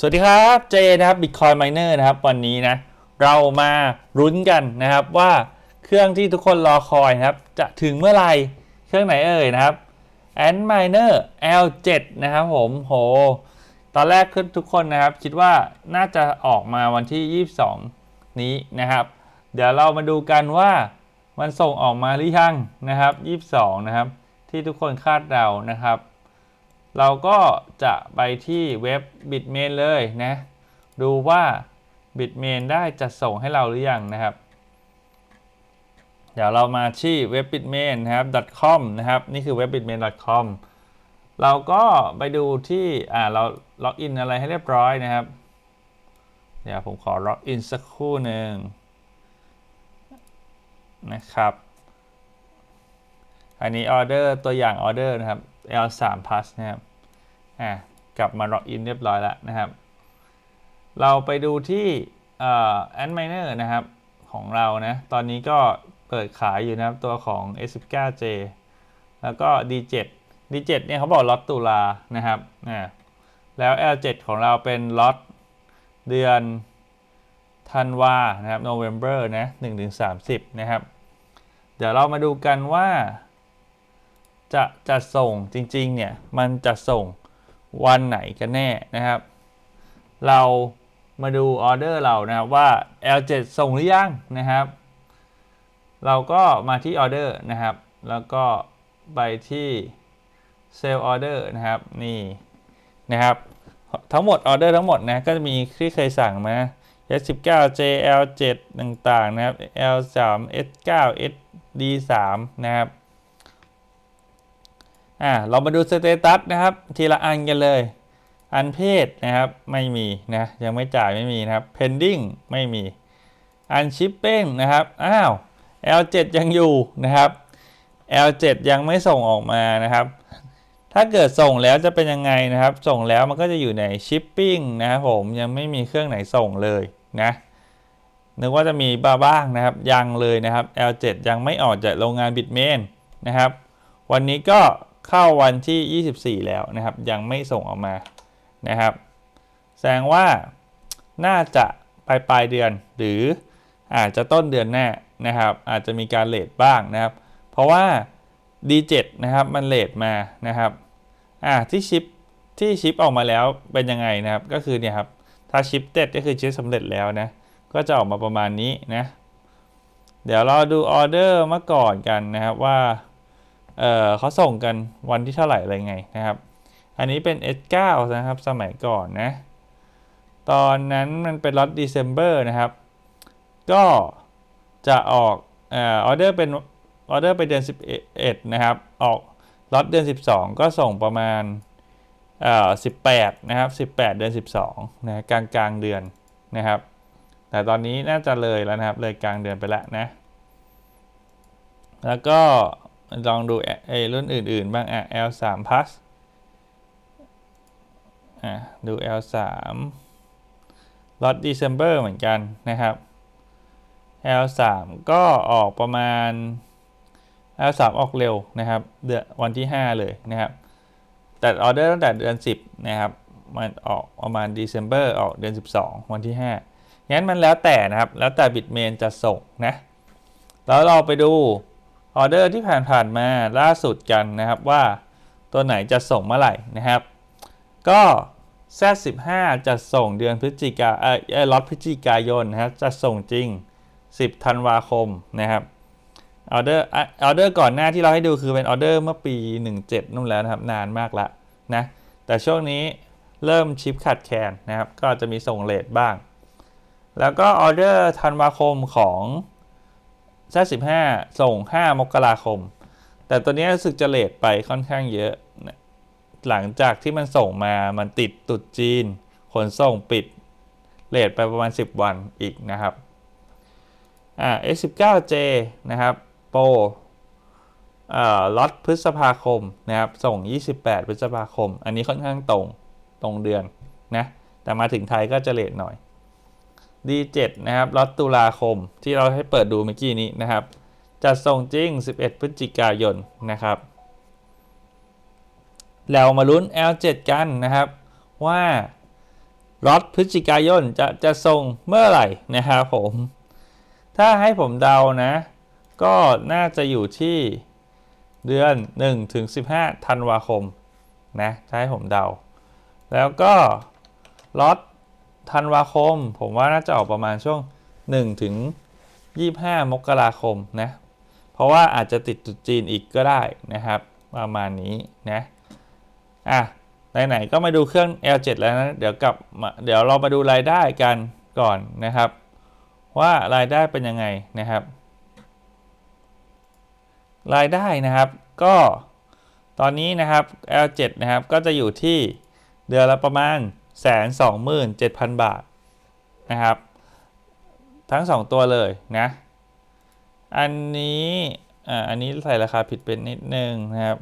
สวัสดีครับเจนะครับ Bitcoin Miner นะครับ วันนี้นะ เรามารุ้นกันนะครับว่าเครื่องที่ทุกคนรอคอยนะครับ จะถึงเมื่อไหร่เครื่องไหนเอ่ยนะครับ Ant Miner L7 นะครับผมโห ตอนแรกทุกคนนะครับ คิดว่าน่าจะออกมาวันที่ 22 นี้นะครับ เดี๋ยวเรามาดูกันว่ามันส่งออกมาหรือยังนะครับ 22 นะครับ ที่ทุกคนคาดเดานะครับ เราก็จะไปที่เว็บ Bitmain เลยนะ ดูว่า Bitmain ได้จัดส่งให้เราหรือยังนะครับ เดี๋ยวเรามาที่เว็บ bitmain นะครับ .com นะครับ นี่คือเว็บ bitmain .com เราก็ไปดูที่ อ่า เราล็อกอินอะไรให้เรียบร้อยนะครับ เดี๋ยวผมขอล็อกอินสักครู่หนึ่งนะครับ อันนี้ออเดอร์ตัวอย่างออเดอร์นะครับ L3 plus นะครับอ่ากลับมาล็อกอินเรียบร้อยแล้วนะครับ เราไปดูที่เอ่อ Ant Miner นะครับของเรานะ ตอนนี้ก็เปิดขายอยู่นะครับตัวของ S19J แล้วก็ D7 D7 เนี่ยเขาบอกล็อตตุลานะครับอ่าแล้ว L7 ของเราเป็นล็อตเดือนธันวานะครับ November นะ1-30 นะครับ เดี๋ยวเรามาดูกันว่า จะจะส่งจริงๆเนี่ยมันจะส่งวันไหนกันแน่นะครับ เรามาดูออเดอร์เรานะครับว่า L7 ส่งหรือยังนะครับ เราก็มาที่ออเดอร์นะครับ แล้วก็ไปที่เซลล์ออเดอร์นะครับนี่นะครับ ทั้งหมดออเดอร์ทั้งหมดนะก็จะมีที่เคยสั่งมา S19 JL7 ต่างๆนะครับ L3 S9 SD3 นะครับ อ่าเรามาดูสเตตัสนะครับ ทีละอันกันเลย อันเพศนะครับไม่มีนะยังไม่จ่ายไม่มีนะครับ pending ไม่มี อันชิปเป้งนะครับอ้าว L7 ยังอยู่นะครับ L7 ยังไม่ส่งออกมานะครับ ถ้าเกิดส่งแล้วจะเป็นยังไงนะครับ ส่งแล้วมันก็จะอยู่ในชิปปิ้งนะครับผมยังไม่มีเครื่องไหนส่งเลยนะนึกว่าจะมีบ้าบ้างนะครับ ยังเลยนะครับ L7 ยังไม่ออกจากโรงงานบิตเมนนะครับ วันนี้ก็ เข้าวันที่ 24 แล้วนะครับ ยังไม่ส่งออกมานะครับ แสดงว่าน่าจะปลายปลายเดือนหรืออาจจะต้นเดือนหน้านะครับ อาจจะมีการเลทบ้างนะครับ เพราะว่า D7 นะครับมันเลทมานะครับอ่าที่ชิปที่ชิปออกมาแล้วเป็นยังไงนะครับ ก็คือเนี่ยครับถ้าชิปเต็ดก็คือชิปสำเร็จแล้วนะก็จะออกมาประมาณนี้นะ เดี๋ยวเราดูออเดอร์มาก่อนกันนะครับว่า เออเขาส่งกันวันที่เท่าไหร่อะไรไงนะครับ อันนี้เป็น S9 นะครับสมัยก่อนนะ ตอนนั้นมันเป็นล็อต December นะครับ ก็จะออกออเดอร์เป็นออเดอร์ไปเดือน 11 นะครับ ออกล็อตเดือน 12 ก็ส่งประมาณเอ่อ18 นะครับ 18 เดือน 12 นะกลางกลางเดือนนะครับ แต่ตอนนี้น่าจะเลยแล้วนะครับ เลยกลางเดือนไปแล้วนะ แล้วก็ ลองดูไอ้รุ่นอื่น ๆ บ้างอะ L3 plus อะดู L3 ล็อต December เหมือนกันนะครับ L3 ก็ออกประมาณ L3 ออกเร็วนะครับ เดือนวันที่ 5 เลยนะครับ แต่ออเดอร์ตั้งแต่เดือน 10 นะครับ มันออกประมาณ December ออกเดือน 12 วันที่ 5 งั้นมันแล้วแต่นะครับ แล้วแต่ Bitmain จะส่งนะ แล้วเราไปดู ออเดอร์ที่ผ่านๆมาล่าสุดกันนะครับว่าตัวไหนจะส่งเมื่อไหร่นะครับ ก็ Z15 จะส่งเดือนพฤศจิกาเอ่อล็อตพฤศจิกายนนะครับจะส่งจริง 10 ธันวาคมนะครับออเดอร์ออเดอร์ก่อนหน้าที่เราให้ดูคือเป็นออเดอร์เมื่อปี 17 นู่นแล้วนะครับ นานมากละนะแต่ช่วงนี้เริ่มชิปขาดแคลนนะครับ ก็จะมีส่งเลทบ้าง แล้วก็ออเดอร์ธันวาคมของ Z15 ส่ง 5 มกราคม แต่ตัวนี้รู้สึกจะเลทไปค่อนข้างเยอะนะหลังจากที่มันส่งมามันติดตุดจีน ขนส่งปิดเลทไปประมาณ 10 วันอีกนะครับอ่า S19J นะครับโปรอ่าล็อตพฤษภาคมนะครับ ส่ง 28 พฤษภาคม อันนี้ค่อนข้างตรงตรงเดือนนะ แต่มาถึงไทยก็จะเลทหน่อย D7 นะครับล็อตตุลาคมที่เราให้เปิดดูเมื่อกี้นี้นะครับจะส่งจริง 11 พฤศจิกายนนะครับ เรามาลุ้น L7 กันนะครับ ว่าล็อตพฤศจิกายนจะจะส่งเมื่อไหร่นะครับผม ถ้าให้ผมเดานะ ก็น่าจะอยู่ที่เดือน 1 ถึง 15ธันวาคมนะถ้าให้ผมเดา แล้วก็ล็อต ธันวาคม ผมว่าน่าจะออกประมาณช่วง 1 ถึง 25 มกราคมนะ เพราะว่าอาจจะติดจุดจีนอีกก็ได้นะครับ ประมาณนี้นะอะไหนๆก็มาดูเครื่อง L7 แล้วนะ เดี๋ยวกลับมาเดี๋ยวเรามาดูรายได้กันก่อนนะครับ ว่ารายได้เป็นยังไงนะครับ รายได้นะครับก็ตอนนี้นะครับ L7 นะครับก็จะอยู่ที่เดือนละประมาณ 127,000บาทนะครับ ทั้ง 2 ตัวเลยนะ อันนี้อ่าอันนี้ใส่ราคาผิดเป็นนิดนึงนะครับ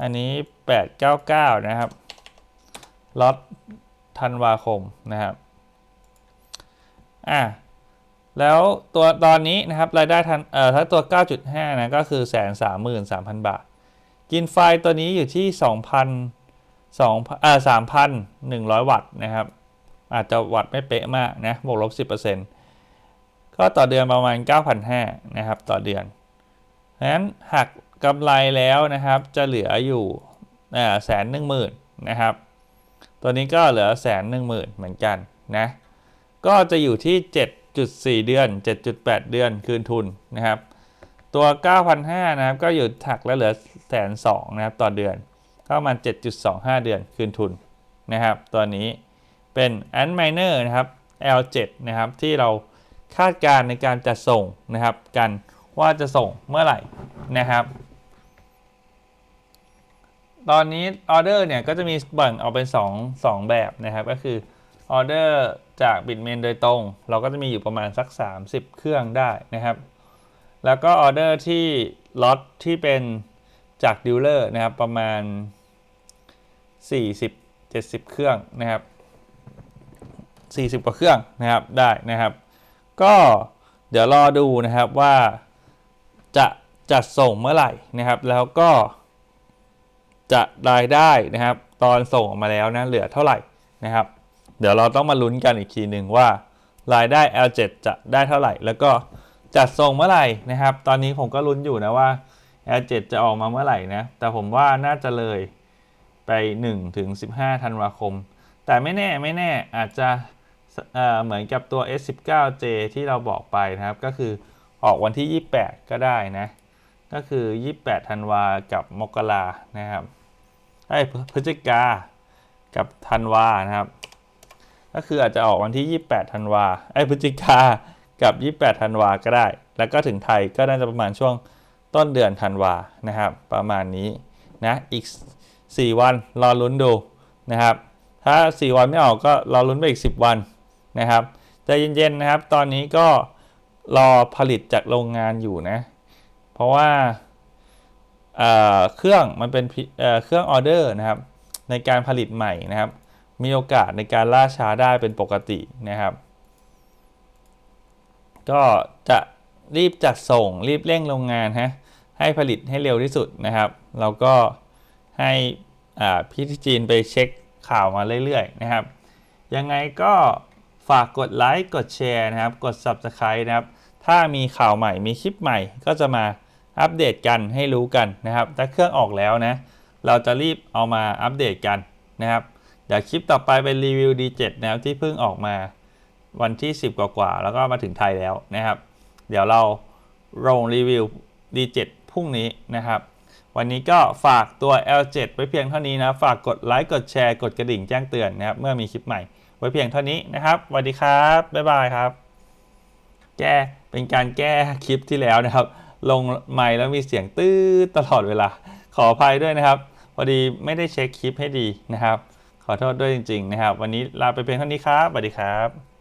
อันนี้ 899 นะครับล็อตธันวาคมนะครับอะแล้วตัวตอนนี้นะครับรายได้ทันเอ่อถ้าตัว 9.5 นะก็คือแสนสามหมื่นสามพันบาท กินไฟตัวนี้อยู่ที่ 2,000 2เอ่อ3,100วัตต์นะครับ อาจจะวัตต์ไม่เป๊ะมากนะบวกลบ10%ก็ต่อเดือนประมาณ 9,500นะครับ ต่อเดือนเพราะฉะนั้นหักกำไรแล้วนะครับ จะเหลืออยู่แสนหนึ่งหมื่นนะครับ ตัวนี้ก็เหลือแสนหนึ่งหมื่นเหมือนกันนะ ก็จะอยู่ที่ 7.4 เดือน 7.8 เดือนคืนทุนนะครับ ตัว 9,500นะครับ ก็อยู่ถักแล้วเหลือแสนสองนะครับ ต่อเดือน ก็ประมาณ 7.25 เดือนคืนทุนนะครับตัวนี้เป็น a n m i n e r นะครับ L7 นะครับที่เราคาดการณ์ในการจะส่งนะครับกันว่าจะส่งเมื่อไหร่นะครับ ตอนนี้ออเดอร์เนี่ยก็จะมีแบ่งออกเป็น 2 2 แบบนะครับก็คือออเดอร์จากบิตเมนโดยตรง เราก็จะมีอยู่ประมาณสัก 30 เครื่องได้นะครับ แล้วก็ออเดอร์ที่ล็อตที่เป็น จากดิวเลอร์นะครับประมาณ 40 70 เครื่องนะครับ 40 กว่าเครื่องนะครับได้นะครับ ก็เดี๋ยวรอดูนะครับว่าจะจัดส่งเมื่อไหร่นะครับ แล้วก็จะรายได้นะครับ ตอนส่งออกมาแล้วนะเหลือเท่าไหร่นะครับ เดี๋ยวเราต้องมาลุ้นกันอีกทีหนึ่งว่ารายได้ L7 จะได้เท่าไหร่ แล้วก็จัดส่งเมื่อไหร่นะครับ ตอนนี้ผมก็ลุ้นอยู่นะว่า L7 จะออกมาเมื่อไหร่นะ แต่ผมว่าน่าจะเลยไป 1 ถึง 15 ธันวาคม แต่ไม่แน่ไม่แน่อาจจะเเหมือนกับตัว S19J ที่เราบอกไปนะครับ ก็คือออกวันที่ 28 ก็ได้นะ ก็คือ 28 ธันวากับมกรานะครับไอ้พฤศจิกากับธันวานะครับ ก็คืออาจจะออกวันที่ 28 ธันวาไอ้พฤศจิกากับ 28 ธันวาก็ได้ แล้วก็ถึงไทยก็น่าจะประมาณช่วง ต้นเดือนธันวานะครับ ประมาณนี้นะอีก 4 วันรอลุ้นดูนะครับ ถ้า 4 วันไม่ออกก็รอลุ้นไปอีก 10 วันนะครับใจเย็นๆนะครับ ตอนนี้ก็รอผลิตจากโรงงานอยู่นะ เพราะว่าเครื่องมันเป็นเครื่องออเดอร์นะครับ ในการผลิตใหม่นะครับ มีโอกาสในการล่าช้าได้เป็นปกตินะครับ ก็จะรีบจัดส่งรีบเร่งโรงงานฮะ ให้ผลิตให้เร็วที่สุดนะครับ เราก็ให้พี่ที่จีนไปเช็คข่าวมาเรื่อยๆนะครับ ยังไงก็ฝากกดไลค์กดแชร์นะครับ กด Subscribe นะครับ ถ้ามีข่าวใหม่มีคลิปใหม่ก็จะมาอัปเดตกันให้รู้กันนะครับ ถ้าเครื่องออกแล้วนะ เราจะรีบเอามาอัปเดตกันนะครับ เดี๋ยวคลิปต่อไปเป็นรีวิว D7 นะครับที่เพิ่งออกมาวันที่ 10 กว่าๆแล้วก็มาถึงไทยแล้วนะครับ เดี๋ยวเราลงรีวิว D7 พรุ่งนี้นะครับ วันนี้ก็ฝากตัว L7 ไว้เพียงเท่านี้นะ ฝากกดไลค์กดแชร์กดกระดิ่งแจ้งเตือนนะครับ เมื่อมีคลิปใหม่ ไว้เพียงเท่านี้นะครับสวัสดีครับ บ๊ายบายครับ แก้เป็นการแก้คลิปที่แล้วนะครับ ลงใหม่แล้วมีเสียงตื้อตลอดเวลา ขออภัยด้วยนะครับ พอดีไม่ได้เช็คคลิปให้ดีนะครับ ขอโทษด้วยจริง ๆ นะครับ วันนี้ลาไปเพียงเท่านี้ครับสวัสดีครับ